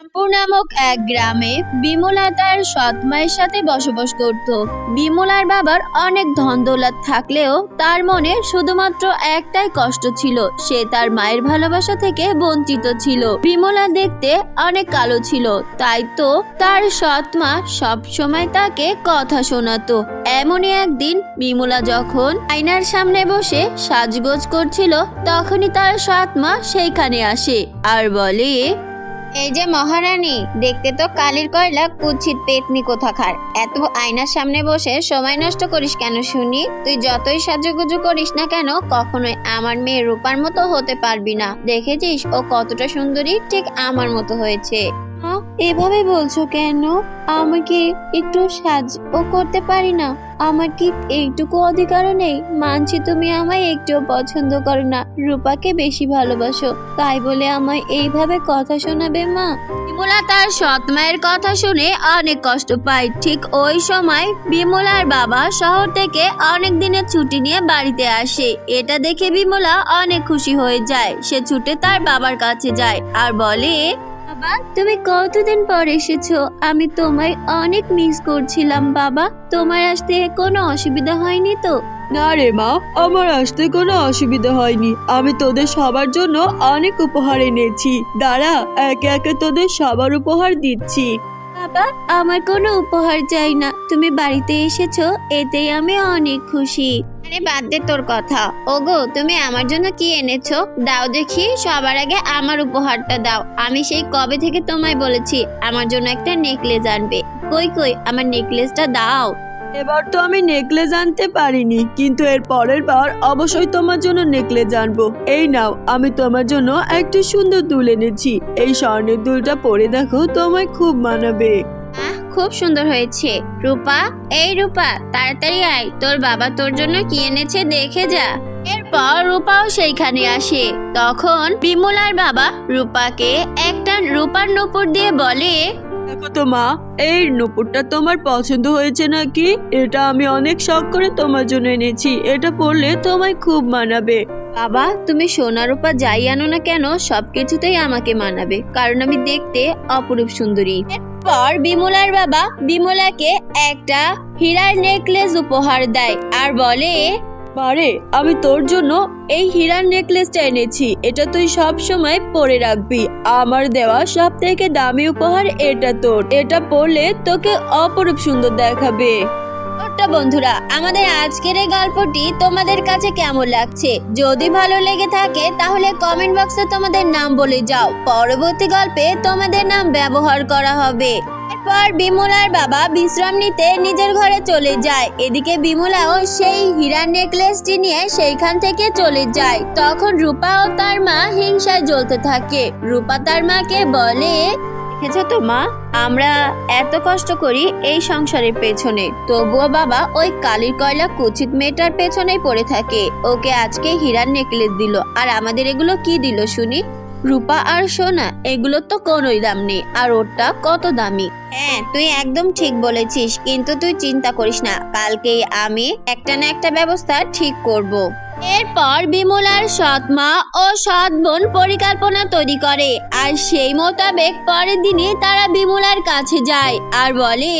রামপুর নামক এক গ্রামে বিমলা তার সৎ মায়ের সাথে বসবাস করত। বিমলার বাবার অনেক ধন দৌলত থাকলেও তার মনে শুধুমাত্র একটাই কষ্ট ছিল, সে তার মায়ের ভালোবাসা থেকে বঞ্চিত ছিল। বিমলা দেখতে অনেক কালো ছিল, তাই তো তার সৎ মা সব সময় তাকে কথা শোনাতো। এমনই একদিন বিমলা যখন আয়নার সামনে বসে সাজগোজ করছিল, তখনই তার সৎ মা সেইখানে আসে আর বলে এই যে মহারানী দেখতে তো কালির কয়লা কুচ্ছিত পেতনি কোথাকার। এত আয়নার সামনে বসে সময় নষ্ট করিস কেন শুনি? তুই যতই সাজুগুজু করিস না কেন কখনোই আমার মেয়ে রূপার মতো হতে পারবি না। দেখেছিস ও কতটা সুন্দরী ঠিক আমার মতো হয়েছে। হ্যাঁ, এভাবে বলছো কেন? আমাকে একটু ও করতে পারি না। আমার কি এইটুকু অধিকারও নেই? মানছি তুমি আমায় একটুও পছন্দ করো না। রূপাকে বেশি ভালোবাসো। তাই বলে আমায় এইভাবে কথা শোনাবে মা? বিমলা তার সৎ মায়ের কথা শুনে অনেক কষ্ট পায়। ঠিক ওই সময় বিমলার বাবা শহর থেকে অনেক দিনের ছুটি নিয়ে বাড়িতে আসে। এটা দেখে বিমলা অনেক খুশি হয়ে যায়। সে ছুটে তার বাবার কাছে যায় আর বলে বাবা, তুমি কতদিন পর এসেছ? আমি তোমায় অনেক মিস করছিলাম, বাবা। তোমার আসতে কোনো অসুবিধা হয়নি তো? না রে মা, আমার আসতে কোনো অসুবিধা হয়নি। আমি তোদের সবার জন্য অনেক উপহার এনেছি। দাঁড়া, একে একে তোদের সবার উপহার দিচ্ছি। বাবা, আমার কোনো উপহার চাই না। তুমি বাড়িতে এসেছ, এতেই আমি অনেক খুশি। আরে বাদ দে তোর কথা। ওগো, তুমি আমার জন্য কি এনেছো? দাও দেখি, সবার আগে আমার উপহারটা দাও। আমি সেই কবে থেকে তোমায় বলেছি, আমার জন্য একটা নেকলেস আনবে। কই কই, আমার নেকলেসটা দাও। এবার তো আমি নেকলেস আনতে পারিনি, কিন্তু এর পরের বার অবশ্যই তোমার জন্য নেকলেস আনব এই নাও, আমি তোমার জন্য একটি সুন্দর দুল এনেছি। এই স্বর্ণের দুলটা পরে দেখো, তোমায় খুব মানাবে। খুব সুন্দর হয়েছে। রূপা, এই রূপা, তাড়াতাড়ি আয়। তোর বাবা তোর জন্য কি এনেছে দেখে যা। এরপর রূপাও সেইখানে আসে। তখন বিমলার বাবা রূপাকে একটা রূপার নুপুর দিয়ে বলে দেখো তো মা, এই নুপুরটা তোমার পছন্দ হয়েছে নাকি? এটা আমি অনেক শখ করে তোমার জন্য এনেছি। এটা পরলে তোমায় খুব মানাবে। বাবা, তুমি সোনা রূপা যাই আনো না কেন, সবকিছুতেই আমাকে মানাবে। কারণ আমি দেখতে অপরূপ সুন্দরী। এরপর বিমলার বাবা বিমলাকে একটা হীরার নেকলেস উপহার দেয় আর বলে মারে আমি তোর জন্য এই হীরার নেকলেসটা এনেছি। এটা তুই সব সময় পরে রাখবি। আমার দেওয়া সব থেকে দামি উপহার এটা তোর। এটা পরলে তোকে অপরূপ সুন্দর দেখাবে। ছোট্ট বন্ধুরা, আমাদের আজকের এই গল্পটি তোমাদের কাছে কেমন লাগছে? যদি ভালো লেগে থাকে, তাহলে কমেন্ট বক্সে তোমাদের নাম বলে যাও। পরবর্তী গল্পে তোমাদের নাম ব্যবহার করা হবে। এরপর বিমলার বাবা বিশ্রাম নিতে নিজের ঘরে চলে যায়। এদিকে বিমলাও সেই হীরার নেকলেসটি নিয়ে সেইখান থেকে চলে যায়। তখন রূপা ও তার মা হিংসায় জ্বলতে থাকে। রূপা তার মাকে বলে দেখেছ তো, মা? আমরা এত কষ্ট করি এই সংসারের পেছনে। তবুও বাবা ওই কালির কয়লা কুচিত মেয়েটার পেছনেই পড়ে থাকে। ওকে আজকে হীরার নেকলেস দিল। আর আমাদের এগুলো কি দিল শুনি? রূপা আর সোনা এগুলোর তো কোনোই দাম নেই আর ওরটা কত দামি হ্যাঁ তুই একদম ঠিক বলেছিস কিন্তু তুই চিন্তা করিস না কালকেই আমি একটা না একটা ব্যবস্থা ঠিক করব। এরপর বিমলার সৎ মা ও সৎ বোন পরিকল্পনা তৈরি করে আর সেই মোতাবেক পরের দিনে তারা বিমলার কাছে যায় আর বলে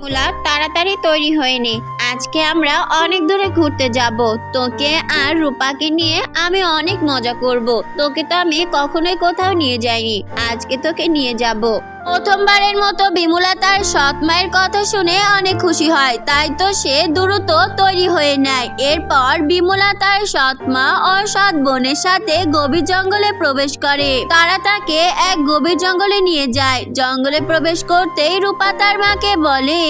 বিমলা তাড়াতাড়ি তৈরি হয়নি। আজকে আমরা অনেক দূরে ঘুরতে যাব। তোকে আর রূপাকে নিয়ে আমি অনেক মজা করব। তোকে তো আমি কখনোই কোথাও নিয়ে যাইনি। আজকে তোকে নিয়ে যাব। প্রথমবারের মতো বিমলা তার সৎ মায়ের কথা শুনে অনেক খুশি হয়। তাই তো সে দ্রুত তৈরি হয়ে নেয়। এরপর বিমলা তার সৎ মা ও সৎ বোনের সাথে গভীর জঙ্গলে প্রবেশ করে। তারা তাকে এক গভীর জঙ্গলে নিয়ে যায়। জঙ্গলে প্রবেশ করতেই রূপা তার মাকে বলে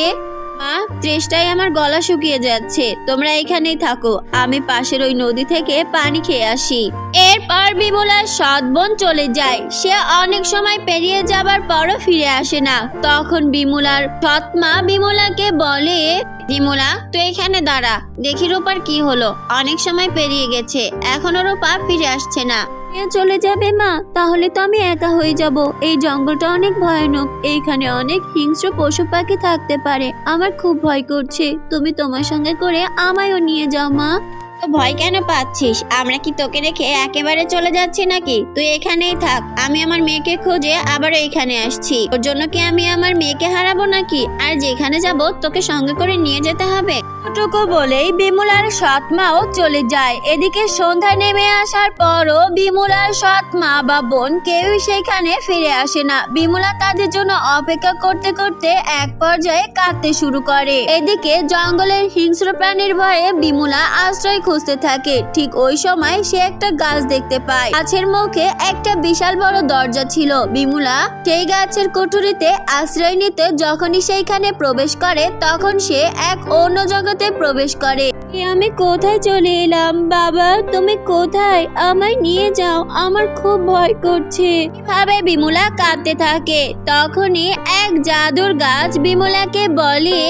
মা তৃষ্টায় আমার গলা শুকিয়ে যাচ্ছে। তোমরা এখানেই থাকো। আমি পাশের ওই নদী থেকে পানি খেয়ে আসি। এরপর বিমলার সৎ বোন চলে যায়। সে অনেক সময় পেরিয়ে যাবার পরও ফিরে আসে না। তখন বিমলার সৎ মা বিমলাকে বলে, বিমলা, তুই এখানে দাঁড়া। দেখি রূপার কি হলো। অনেক সময় পেরিয়ে গেছে। এখনও রূপা ফিরে আসছে না। নিয়ে চলে যাবে মা, তাহলে তো আমি একা হয়ে যাব। এই জঙ্গলটা অনেক ভয়ানক, এইখানে অনেক হিংস্র পশু পাখি থাকতে পারে। আমার খুব ভয় করছে। তুমি তোমার সঙ্গে করে আমায়ও নিয়ে যাও, মা। ভয় কেন পাচ্ছিস? আমরা কি তোকে রেখে একেবারে চলে যাচ্ছি নাকি? তুই এখানেই থাক। আমি আমার মেয়েকে খুঁজে আবার এখানে আসছি। ওর জন্য কি আমি আমার মেয়েকে হারাবো নাকি? আর যেখানে যাব, তোকে সঙ্গে করে নিয়ে যেতে হবে। টুকু বলেই বিমলার সৎ মাও চলে যায়। এদিকে সন্ধ্যা নেমে আসার পরও বিমলার সৎ মা বা বোন কেউই সেখানে ফিরে আসে না। বিমলা তাদের জন্য অপেক্ষা করতে করতে এক পর্যায়ে কাঁদতে শুরু করে। এদিকে জঙ্গলের হিংস্র প্রাণীর ভয়ে বিমলা আশ্রয় খুঁজতে থাকে। ঠিক ওই সময় সে একটা গাছ দেখতে পায়। গাছের মুখে একটা বিশাল বড় দরজা ছিল। বিমলা সেই গাছের কুঠুরিতে আশ্রয় নিতে যখনই সেইখানে প্রবেশ করে, তখন সে এক অন্য জগতে প্রবেশ করে। আমি কোথায় চলে এলাম? বাবা, তুমি কোথায়? আমায় নিয়ে যাও, আমার খুব ভয় করছে। ভাবে বিমলা কাঁদতে থাকে। তখনই এক জাদুর গাছ বিমলাকে বলে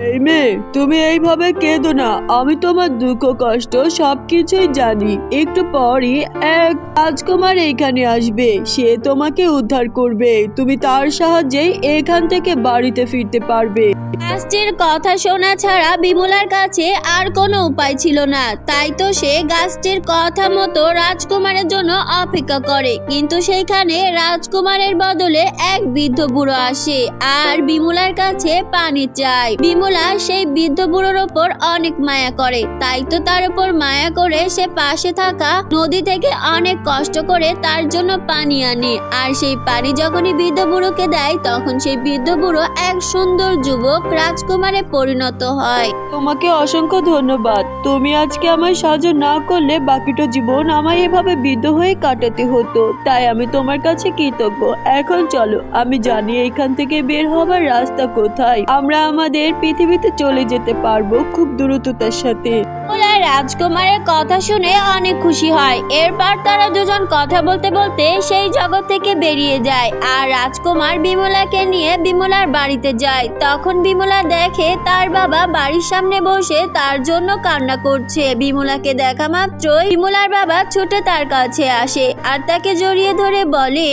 এই মেয়ে, তুমি এইভাবে কেঁদো না। আমি তোমার দুঃখ, কষ্ট, সবকিছুই জানি। একটু পরই এক রাজকুমার এখানে আসবে। সে তোমাকে উদ্ধার করবে। তুমি তার সাহায্যেই এখান থেকে বাড়িতে ফিরতে পারবে। গাছটির কথা শোনা ছাড়া বিমলার কাছে আর কোনো উপায় ছিল না। তাই তো সে গাছটির কথা মতো রাজকুমারের জন্য অপেক্ষা করে। কিন্তু সেইখানে রাজকুমারের বদলে এক বৃদ্ধ বুড়ো আসে আর বিমলার কাছে পানি চায়। বিমলা সেই বৃদ্ধ বুড়োর ওপর অনেক মায়া করে। তাই তো তার উপর মায়া করে সে পাশে থাকা নদী থেকে অনেক কষ্ট করে তার জন্য পানি আনে। আর সেই পানি যখনই বৃদ্ধ বুড়োকে দেয়, তখন সেই বৃদ্ধ বুড়ো এক সুন্দর যুবক রাজকুমারে পরিণত হয়। তোমাকে অসংখ্য ধন্যবাদ। তুমি আজকে আমার সাহায্য না করলে বাকিটা জীবন আমায় এভাবে বৃদ্ধ হয়ে কাটাতে হতো। তাই আমি তোমার কাছে কৃতজ্ঞ। এখন চলো, আমি জানি এখান থেকে বের হবার রাস্তা কোথায়। আমরা আমাদের পৃথিবীতে চলে যেতে পারব খুব দ্রুততার সাথে। বিমলা রাজকুমারের কথা শুনে অনেক খুশি হয়। এরপর তারা দুজন কথা বলতে বলতে সেই জগৎ থেকে বেরিয়ে যায় আর রাজকুমার বিমলাকে নিয়ে বিমলার বাড়িতে যায়। তখন বিমলা দেখে তার বাবা বাড়ির সামনে বসে তার জন্য কান্না করছে। বিমলাকে দেখা মাত্রই বিমলার বাবা ছুটে তার কাছে আসে আর তাকে জড়িয়ে ধরে বলে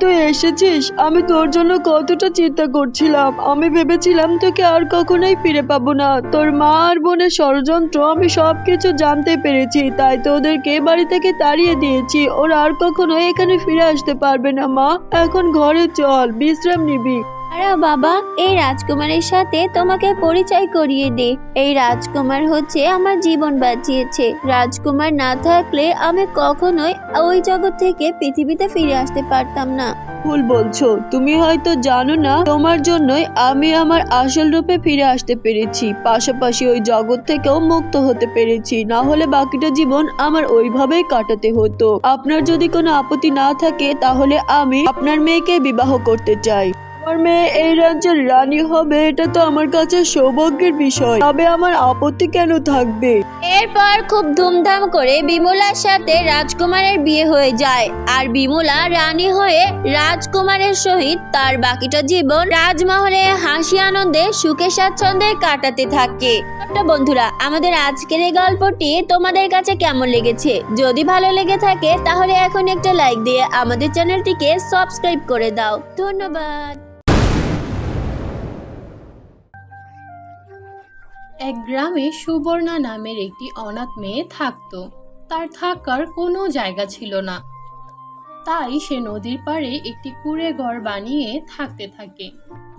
তুই এসেছিস? আমি তোর জন্য কতটা চিন্তা করছিলাম। আমি ভেবেছিলাম তোকে আর কখনোই ফিরে পাবো না। তোর মা আর বোনের ষড়যন্ত্র, আমি সব কিছু জানতে পেরেছি। তাই তো ওদেরকে বাড়ি থেকে তাড়িয়ে দিয়েছি। ওরা আর কখনো এখানে ফিরে আসতে পারবে না, মা। এখন ঘরে চল, বিশ্রাম নিবি। আরে বাবা, এই রাজকুমারের সাথে তোমাকে পরিচয় করিয়ে দে। এই রাজকুমার হচ্ছে আমার জীবন বাঁচিয়েছে। রাজকুমার না থাকলে আমি কখনোই ওই জগৎ থেকে পৃথিবীতে ফিরে আসতে পারতাম না। ভুল বলছো। তুমি হয়তো জানো না, তোমার জন্যই আমি আমার আসল রূপে ফিরে আসতে পেরেছি। পাশাপাশি ওই জগৎ থেকেও মুক্ত হতে পেরেছি। না হলে বাকিটা জীবন আমার ওইভাবেই কাটাতে হতো। আপনার যদি কোনো আপত্তি না থাকে, তাহলে আমি আপনার মেয়েকে বিবাহ করতে চাই। আমার মেয়ে এই রাজ্যের রানী হবে, এটা তো আমার কাছে সৌভাগ্যের বিষয়। তবে আমার আপত্তি কেন থাকবে? এরপর খুব ধুমধাম করে বিমলার সাথে রাজকুমারের বিয়ে হয়ে যায়, আর বিমলা রানী হয়ে রাজকুমারের সহিত তার বাকিটা জীবন রাজমহলে হাসি আনন্দে, সুখে স্বাচ্ছন্দ্যে কাটাতে থাকে। বন্ধুরা, আমাদের আজকের এই গল্পটি তোমাদের কাছে কেমন লেগেছে? যদি ভালো লেগে থাকে, তাহলে এখন একটা লাইক দিয়ে আমাদের চ্যানেলটিকে সাবস্ক্রাইব করে দাও। ধন্যবাদ। এক গ্রামে সুবর্ণা নামের একটি অনাথ মেয়ে থাকত। তার থাকার কোনো জায়গা ছিল না। তাই সে নদীর পাড়ে একটি কুঁড়ে ঘর বানিয়ে থাকতে থাকে।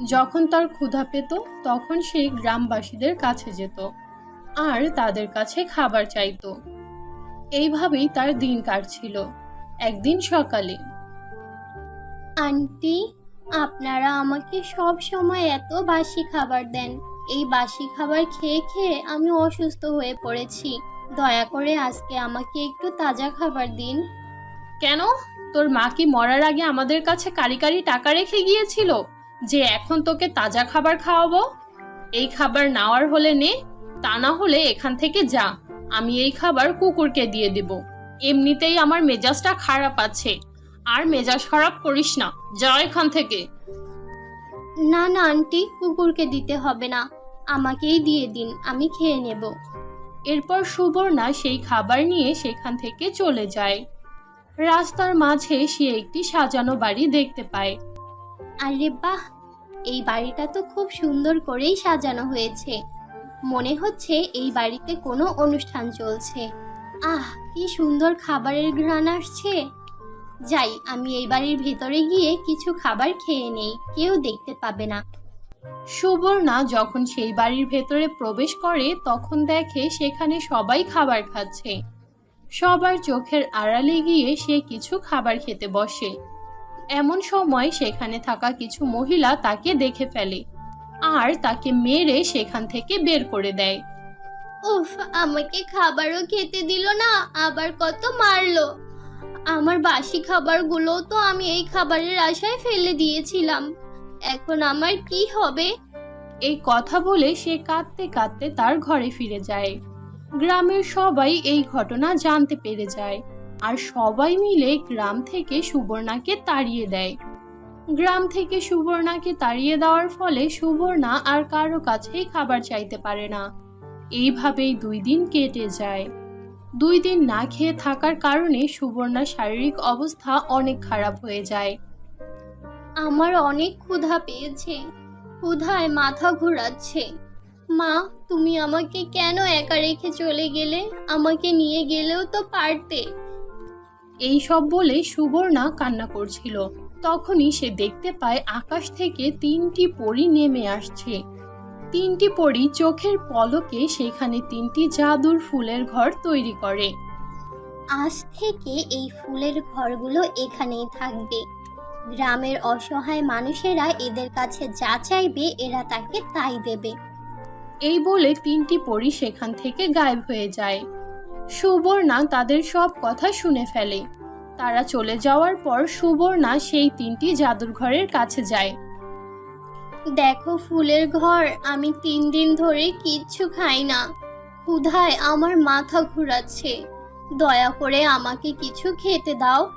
যখন তার ক্ষুধা পেত, তখন সে গ্রামবাসীদের কাছে যেত আর তাদের কাছে খাবার চাইতো। এইভাবেই তার দিন কাটছিল। একদিন সকালে, আন্টি, আপনারা আমাকে সব সময় এত বাসি খাবার দেন। এই বাসি খাবার খেয়ে খেয়ে আমি অসুস্থ হয়ে পড়েছি। দয়া করে আজকে আমাকে একটু তাজা খাবার দিন। কেন? তোর মা কি মরার আগে আমাদের কাছে কারি কারি টাকা রেখে গিয়েছিল যে এখন তোকে তাজা খাবার খাওয়াবো? এই খাবার নেওয়ার হলে নে তা না হলে এখান থেকে যা। আমি এই খাবার কুকুরকে দিয়ে দেব। এমনিতেই আমার মেজাজটা খারাপ আছে। আর মেজাজ খারাপ করিস না। যা এখান থেকে। না না আন্টি কুকুরকে দিতে হবে না। আমাকেই দিয়ে দিন, আমি খেয়ে নেব। এরপর সুবর্ণা সেই খাবার নিয়ে সেখান থেকে চলে যায়। রাস্তার মাঝে সে একটি সাজানো বাড়ি দেখতে পায়। আরে বাহ! এই বাড়িটা তো খুব সুন্দর করেই সাজানো হয়েছে। মনে হচ্ছে এই বাড়িতে কোনো অনুষ্ঠান চলছে। আহ, কি সুন্দর খাবারের ঘ্রাণ আসছে। যাই, আমি এই বাড়ির ভিতরে গিয়ে কিছু খাবার খেয়ে নেই, কেউ দেখতে পাবে না। সুবর্ণা যখন সেই বাড়ির ভেতরে প্রবেশ করে, তখন দেখে সেখানে সবাই খাবার খাচ্ছে। সবার চোখের আড়ালে গিয়ে সে কিছু খাবার খেতে বসে। এমন সময় সেখানে থাকা কিছু মহিলা তাকে দেখে ফেলে আর তাকে মেরে সেখান থেকে বের করে দেয়। উফ, আমাকে খাবারও খেতে দিল না, আবার কত মারলো। আমার বাসি খাবারগুলো তো আমি এই খাবারের আশায় ফেলে দিয়েছিলাম। এখন আমার কি হবে? এই কথা বলে সে কাঁদতে কাঁদতে তার ঘরে ফিরে যায়। গ্রামের সবাই এই ঘটনা জানতে পেরে যায় আর সবাই মিলে গ্রাম থেকে সুবর্ণাকে তাড়িয়ে দেয়। গ্রাম থেকে সুবর্ণাকে তাড়িয়ে দেওয়ার ফলে সুবর্ণা আর কারও কাছেই খাবার চাইতে পারে না। এইভাবেই দুই দিন কেটে যায়। দুই দিন না খেয়ে থাকার কারণে সুবর্ণার শারীরিক অবস্থা অনেক খারাপ হয়ে যায়। আমার অনেক ক্ষুধা পেয়েছে। ক্ষুধায় মাথা ঘোরাচ্ছে। মা তুমি আমাকে কেন একা রেখে চলে গেলে? আমাকে নিয়ে গেলেও তো পারতে। এই সব বলে সুবর্ণা কান্না করছিল। তখনই সে দেখতে পায় আকাশ থেকে তিনটি পরি নেমে আসছে। তিনটি পরি চোখের পলকে সেখানে তিনটি জাদুর ফুলের ঘর তৈরি করে। আজ থেকে এই ফুলের ঘরগুলো এখানেই থাকবে। গ্রামের অসহায় মানুষেরা এদের কাছে যা চাইবে, এরা তাকে তাই দেবে। এই বলে তিনটি পরী সেখান থেকে গায়েব হয়ে যায়। সুবর্ণা তাদের সব কথা শুনে ফেলে। তারা চলে যাওয়ার পর সুবর্ণা সেই তিনটি জাদুর ঘরের কাছে যায়। দেখো ফুলের ঘর, আমি তিন দিন ধরে কিচ্ছু খাই না। ক্ষুধায় আমার মাথা ঘুরাচ্ছে। দয়া করে আমাকে কিছু খেতে দাও।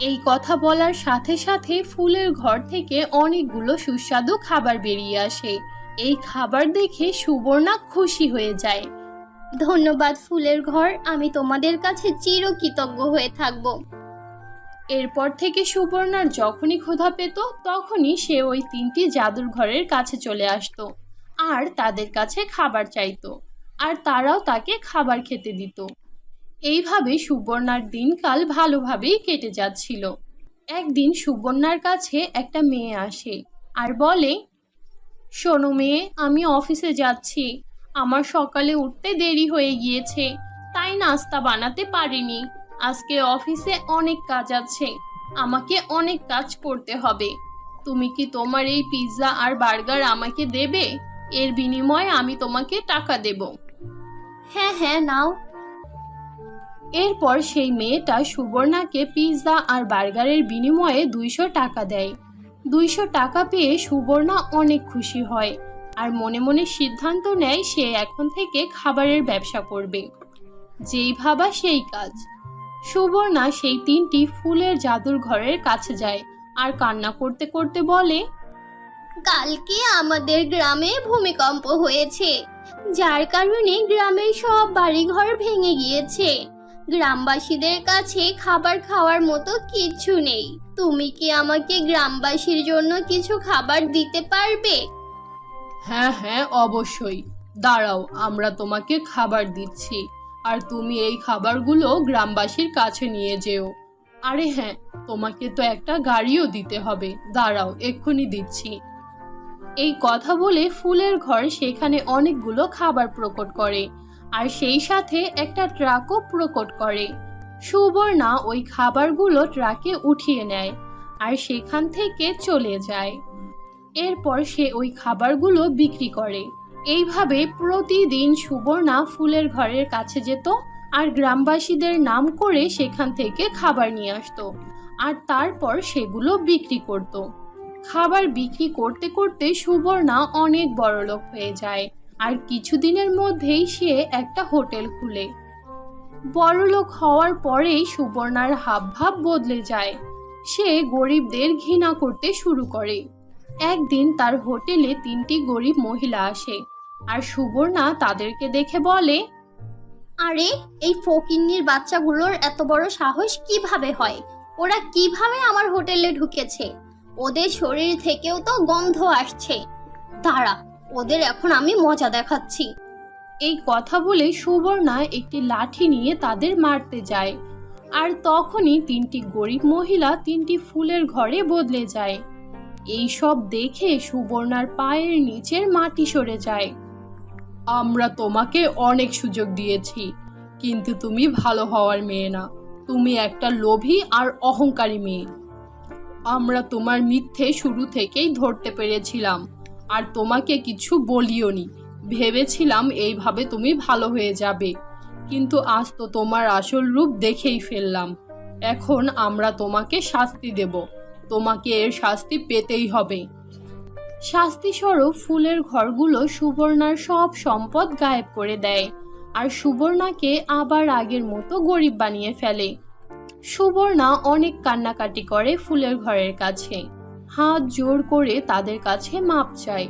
এই কথা বলার সাথে সাথে ফুলের ঘর থেকে অনেকগুলো সুস্বাদু খাবার বেরিয়ে আসে। এই খাবার দেখে সুবর্ণা খুশি হয়ে যায়। ধন্যবাদ ফুলের ঘর, আমি তোমাদের কাছে চিরকৃতজ্ঞ হয়ে থাকব। এরপর থেকে সুবর্ণার যখনই ক্ষুধা পেত, তখনই সে ওই তিনটি জাদুর ঘরের কাছে চলে আসতো আর তাদের কাছে খাবার চাইতো। আর তারাও তাকে খাবার খেতে দিত। এইভাবে সুবর্ণার দিনকাল ভালোভাবেই কেটে যাচ্ছিল। একদিন সুবর্ণার কাছে একটা মেয়ে আসে আর বলে, শোনো মেয়ে, আমি অফিসে যাচ্ছি। আমার সকালে উঠতে দেরি হয়ে গিয়েছে, তাই নাস্তা বানাতে পারিনি। আজকে অফিসে অনেক কাজ আছে, আমাকে অনেক কাজ করতে হবে। তুমি কি তোমার এই পিৎজা আর বার্গার আমাকে দেবে? এর বিনিময়ে আমি তোমাকে টাকা দেব। হ্যাঁ হ্যাঁ নাও। এরপর সেই মেয়েটা সুবর্ণাকে পিৎজা আর বার্গারের বিনিময়ে দুইশো টাকা দেয়। দুইশো টাকা পেয়ে সুবর্ণা অনেক খুশি হয় আর মনে মনে সিদ্ধান্ত নেয় সে এখন থেকে খাবারের ব্যবসা করবে। যেই ভাবা সেই কাজ। সুবর্ণা সেই তিনটি ফুলের জাদুর ঘরের কাছে যায় আর কান্না করতে করতে বলে, কালকে আমাদের গ্রামে ভূমিকম্প হয়েছে, যার কারণে গ্রামের সব বাড়িঘর ভেঙে গিয়েছে। গ্রামবাসীদের কাছে খাবার খাওয়ার মতো কিছু নেই। তুমি কি আমাকে গ্রামবাসীর জন্য কিছু খাবার দিতে পারবে? হ্যাঁ হ্যাঁ অবশ্যই। দাঁড়াও, আমরা তোমাকে খাবার দিচ্ছি। আর তুমি এই খাবারগুলো গ্রামবাসীর কাছে নিয়ে যেও। আরে হ্যাঁ তোমাকে তো একটা গাড়িও দিতে হবে। দাঁড়াও, এক্ষুনি দিচ্ছি। এই কথা বলে ফুলের ঘর সেখানে অনেকগুলো খাবার প্রকট করে। আর সেই সাথে একটা ট্রাকও প্রকট করে। সুবর্ণা ওই খাবারগুলো ট্রাকে উঠিয়ে নেয় আর সেখান থেকে চলে যায়। এরপর সে ওই খাবারগুলো বিক্রি করে। এইভাবে প্রতিদিন সুবর্ণা ফুলের ঘরের কাছে যেত আর গ্রামবাসীদের নাম করে সেখান থেকে খাবার নিয়ে আসতো আর তারপর সেগুলো বিক্রি করত। খাবার বিক্রি করতে করতে সুবর্ণা অনেক বড়লোক হয়ে যায়। আর কিছুদিনের মধ্যেই সে একটা হোটেল খুলে। বড়লোক হওয়ার পরেই সুবর্ণার হাবভাব বদলে যায়। সে গরিবদের ঘৃণা করতে শুরু করে। একদিন তার হোটেলে তিনটি গরিব মহিলা আসে আর সুবর্ণা তাদেরকে দেখে বলে, আরে, এই ফকিন্নির বাচ্চাগুলোর এত বড় সাহস কীভাবে হয়? ওরা কীভাবে আমার হোটেলে ঢুকেছে? ওদের শরীর থেকেও তো গন্ধ আসছে। দাঁড়া ওদের এখন আমি মজা দেখাচ্ছি। এই কথা বলে সুবর্ণা একটি লাঠি নিয়ে তাদের মারতে যায়। আর তখনই তিনটি গরিব মহিলা তিনটি ফুলের ঘরে বদলে যায়। এই সব দেখে সুবর্ণার পায়ের নিচের মাটি সরে যায়। আমরা তোমাকে অনেক সুযোগ দিয়েছি, কিন্তু তুমি ভালো হওয়ার মেয়ে না। তুমি একটা লোভী আর অহংকারী মেয়ে। আমরা তোমার মিথ্যে শুরু থেকেই ধরতে পেরেছিলাম। আর তোমাকে কিছু বলিওনি। ভেবেছিলাম এইভাবে তুমি ভালো হয়ে যাবে। কিন্তু আজ তো তোমার আসল রূপ দেখেই ফেললাম। এখন আমরা তোমাকে শাস্তি দেব। তোমাকে এর শাস্তি পেতেই হবে। শাস্তি স্বরূপ ফুলের ঘরগুলো সুবর্ণার সব সম্পদ গায়েব করে দেয় আর সুবর্ণাকে আবার আগের মতো গরিব বানিয়ে ফেলে। সুবর্ণা অনেক কান্নাকাটি করে ফুলের ঘরের কাছে। হাত জোর করে তাদের কাছে মাপ চায়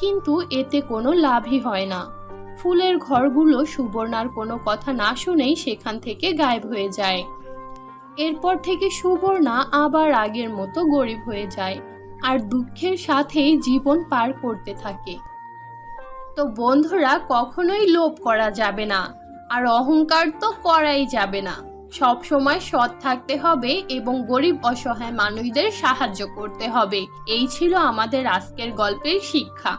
কিন্তু এতে কোনো লাভই হয় না। ফুলের ঘরগুলো সুবর্ণার কোনো কথা না শুনেই সেখান থেকে গায়েব হয়ে যায়। এরপর থেকে সুবর্ণা আবার আগের মতো গরিব হয়ে যায় আর দুঃখের সাথেই জীবন পার করতে থাকে। তো বন্ধুরা, কখনোই লোভ করা যাবে না আর অহংকার তো করাই যাবে না। সব সময় সৎ থাকতে হবে এবং গরিব অসহায় মানুষদের সাহায্য করতে হবে। এই ছিল আমাদের আজকের গল্পের শিক্ষা।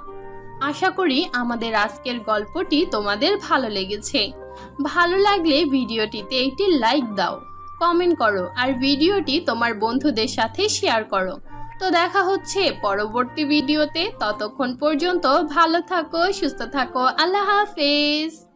আশা করি আমাদের আজকের গল্পটি তোমাদের ভালো লেগেছে। ভালো লাগলে ভিডিওটিতে একটি লাইক দাও কমেন্ট করো আর ভিডিওটি তোমার বন্ধুদের সাথে শেয়ার করো। তো দেখা হচ্ছে পরবর্তী ভিডিওতে। ততক্ষণ পর্যন্ত ভালো থাকো, সুস্থ থাকো। আল্লাহ হাফেজ।